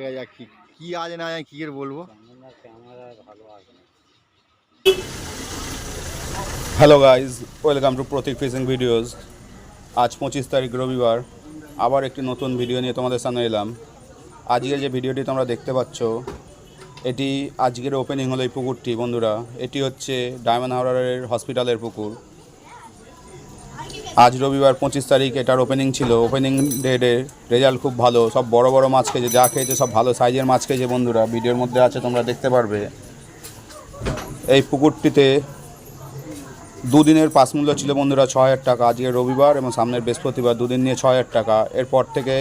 জায়গায় যা কি কি আছে না কি এর বলব? Hello guys welcome to Pratik fishing videos আজ পঁচিশ তারিখ রবিবার, আবার একটি নতুন ভিডিও নিয়ে তোমাদের সামনে এলাম। আজকের যে ভিডিওটি তোমরা দেখতে পাচ্ছ, এটি আজকের ওপেনিং হলো এই পুকুরটি, বন্ধুরা। এটি হচ্ছে ডায়মন্ড হাওড়ারের হসপিটালের পুকুর। আজ রবিবার পঁচিশ তারিখ, এটার ওপেনিং ছিল। ওপেনিং ডেটের রেজাল্ট খুব ভালো। সব বড় বড় মাছ খেয়েছে, যা খেয়েছে সব ভালো সাইজের মাছ খেয়েছে বন্ধুরা। ভিডিওর মধ্যে আছে, তোমরা দেখতে পারবে। এই পুকুরটিতে দুদিনের পাস মূল্য ছিল বন্ধুরা ছ হাজার টাকা। আজকে রবিবার এবং সামনের বৃহস্পতিবার, দুদিন নিয়ে ছ হাজার টাকা। এরপর থেকে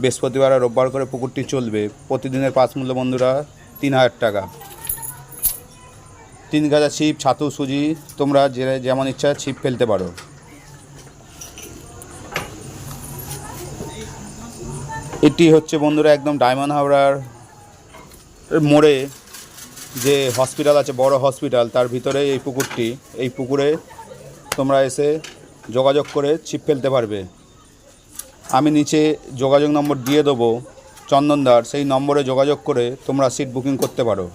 বৃহস্পতিবার আর রোববার করে পুকুরটি চলবে। প্রতিদিনের পাস মূল্য বন্ধুরা তিন হাজার টাকা। তিন গাজা ছিপ, ছাতু, সুজি, তোমরা যে যেমন ইচ্ছা ছিপ ফেলতে পারো। এটি হচ্ছে বন্ধুরা একদম ডায়মন্ড হাওড়ার মোড়ে যে হসপিটাল আছে, বড় হসপিটাল। তার ভিতরে এই পুকুরটি, এই পুকুরে তোমরা এসে যোগাযোগ করে ছিপ ফেলতে পারবে। আমি নিচে যোগাযোগ নম্বর দিয়ে দেবো, চন্দনদার। সেই নম্বরে যোগাযোগ করে তোমরা সিট বুকিং করতে পারো।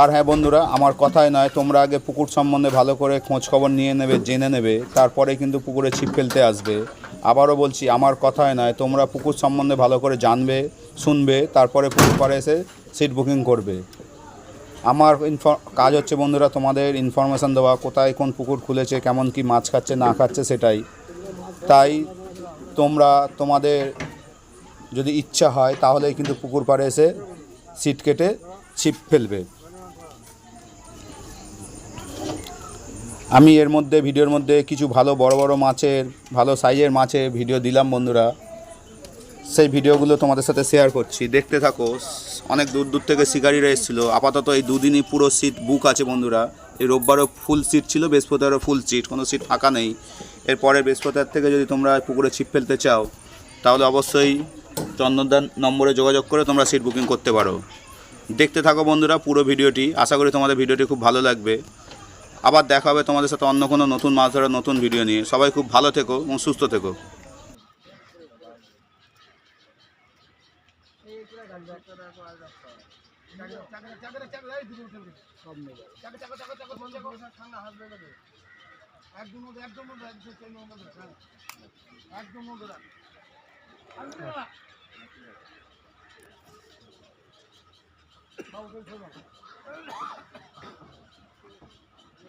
আর হ্যাঁ বন্ধুরা, আমার কথাই নয়, তোমরা আগে পুকুর সম্বন্ধে ভালো করে খোঁজ খবর নিয়ে নেবে, জেনে নেবে, তারপরে কিন্তু পুকুরে ছিপ ফেলতে আসবে। আবারও বলছি, আমার কথায় নয়, তোমরা পুকুর সম্বন্ধে ভালো করে জানবে, শুনবে, তারপরে পুকুর পাড়ে এসে সিট বুকিং করবে। আমার কাজ হচ্ছে বন্ধুরা তোমাদের ইনফরমেশান দেওয়া, কোথায় কোন পুকুর খুলেছে, কেমন কি মাছ খাচ্ছে, না খাচ্ছে সেটাই। তাই তোমরা, তোমাদের যদি ইচ্ছা হয়, তাহলেই কিন্তু পুকুর পাড়ে এসে সিট কেটে ছিপ ফেলবে। আমি এর মধ্যে, ভিডিওর মধ্যে কিছু ভালো বড় বড় মাছের, ভালো সাইজের মাছের ভিডিও দিলাম বন্ধুরা। সেই ভিডিওগুলো তোমাদের সাথে শেয়ার করছি। দেখতে থাকো, অনেক দূর দূর থেকে শিকারিরা এসেছিল। আপাতত এই দুদিনই পুরো সিট বুক আছে বন্ধুরা। এই রোববারও ফুল সিট ছিল, বৃহস্পতিবারও ফুল সিট কোনো সিট ফাঁকা নেই। এরপরে বৃহস্পতিবার থেকে যদি তোমরা পুকুরে ছিপ ফেলতে চাও, তাহলে অবশ্যই চন্দনদান নম্বরে যোগাযোগ করে তোমরা সিট বুকিং করতে পারো। দেখতে থাকো বন্ধুরা পুরো ভিডিওটি আশা করি তোমাদের ভিডিওটি খুব ভালো লাগবে। আবার দেখা হবে তোমাদের সাথে অন্য কোনো নতুন মাছ ধরার নতুন ভিডিও নিয়ে সবাই খুব ভালো থেকো এবং সুস্থ থেকো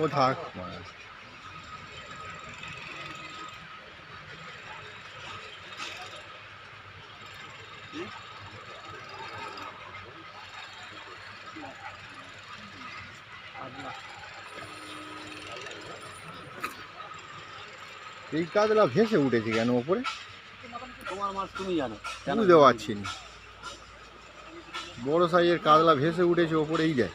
ও থাক এই কাতলা ভেসে উঠেছে কেন ওপরে? তোমার মাছ তুমি জানো। বুঝতে পারছি না। বড় সাইজের কাতলা ভেসে উঠেছে ওপরেই যায়।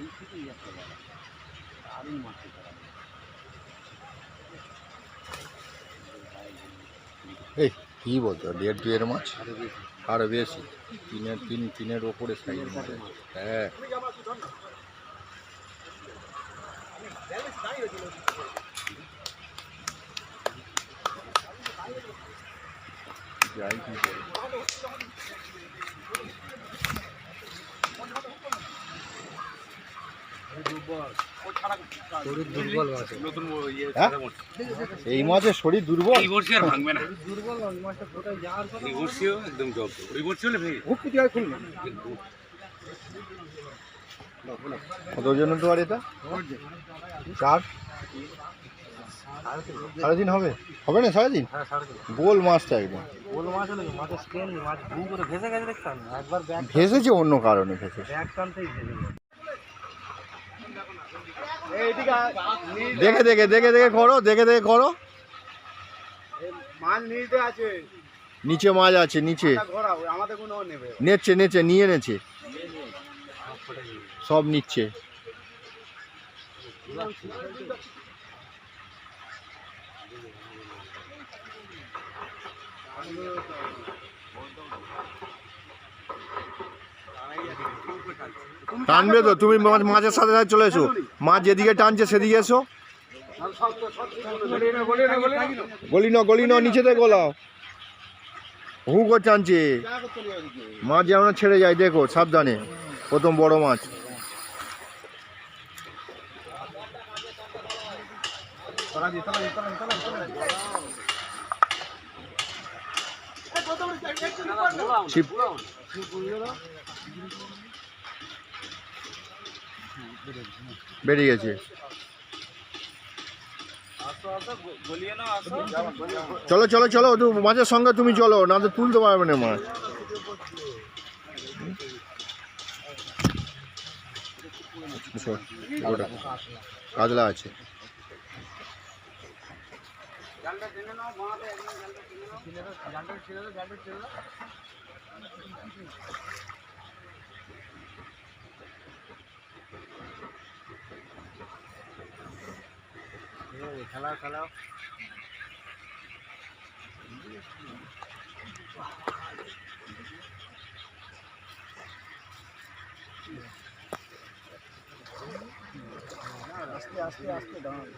এই থেকেই একটা বলা দারুণ করা এই কী বলতো দেড় দুয়ের মাছ? আরও আরও বেশি? তিনের তিন তিনের ওপরে সাইজ মাছ। হ্যাঁ। যাই কি শরীর দুর্বল হ্যাঁ? এই মাছের শরীর দুর্বল। দুর্বল মাছটা কোথায় যাওয়ার কথা। কত তো আর এটা? চার? সাড়ে তিন হবে? হবে না সাড়ে তিন। হ্যাঁ গোল মাছটা একদম। বল মাছ হলে কি? মাছের স্কেল মাছ ভু করে ভেসে গেছে দেখতাম একবার ভেসেছে অন্য কারণে ভেসেছে। টানতেই ভেসে দেখে দেখে দেখে দেখে করো দেখে দেখে করো। আছে। নিচে মাছ আছে নিচে। নেচ্ছে নেচ্ছে নিয়ে নেছে সব নিচ্ছে। টানবে তো, তুমি মাছ মাছের সাথে সাথে চলে এসো। মাছ যেদিকে টানছে সেদিকে এসো। গলি ন গলি ন নিচেতে গোলাও। হু কো টানছে। মাছ যেমন ছেড়ে যায়, দেখো, সাবধানে। প্রথম বড় মাছ। ছিপ বেরিয়ে গেছে। চলো চলো চলো মাছের সঙ্গে তুমি চলো, না তো তুলতে পারবে না মাছ কাতলা আছে। খেলা খেলা আস্তে আস্তে আস্তে দাঁড়ান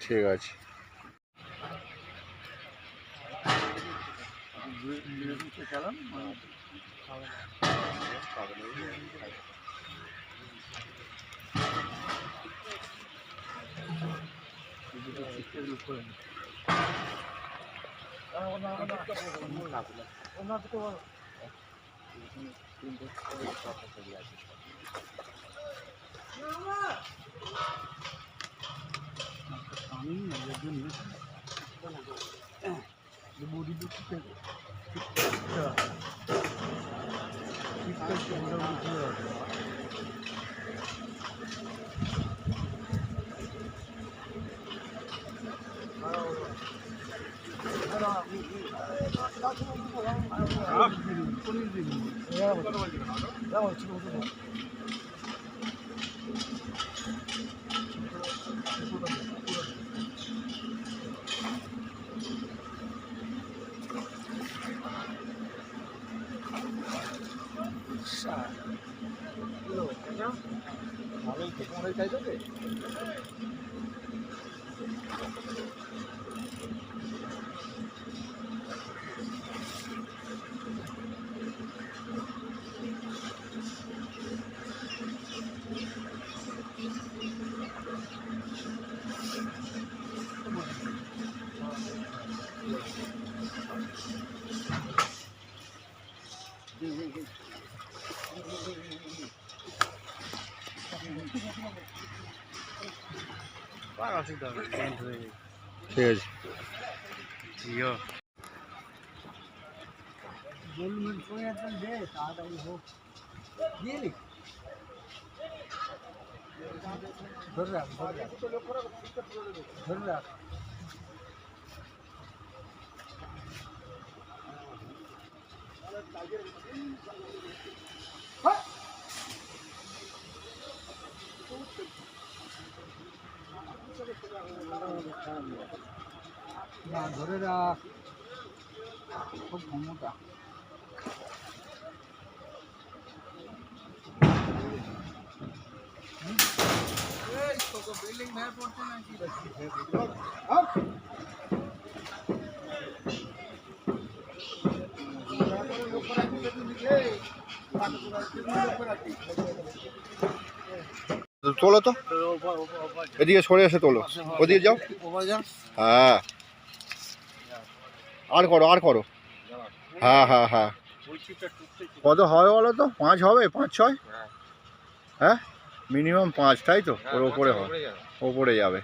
ঠিক আছে। অসুবিধা হবে চেঞ্জ হয়ে যাবে ঠিক আছে ইয়ো বলুন ফোন একদম দে তাড়াতাড়ি হোক দিয়ে ধরে রাখ ধরে রাখ ধরে রাখ না ধরে রাখ। খুব ক্ষমতা বিল্ডিং ভেঙে পড়ছে নাকি? তোলো তো। এদিকে সরে এসে তোলো। ওদিকে যাও। হ্যাঁ। আর করো আর করো। হ্যাঁ হ্যাঁ হ্যাঁ। কত হবে বলো তো? পাঁচ হবে? পাঁচ, ছয়? হ্যাঁ? মিনিমাম পাঁচ, তাই তো? ওর ওপরে হবে। ওপরে যাবে।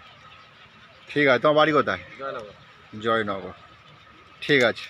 ঠিক আছে, তোমার বাড়ি কোথায়? জয়নগর। ঠিক আছে।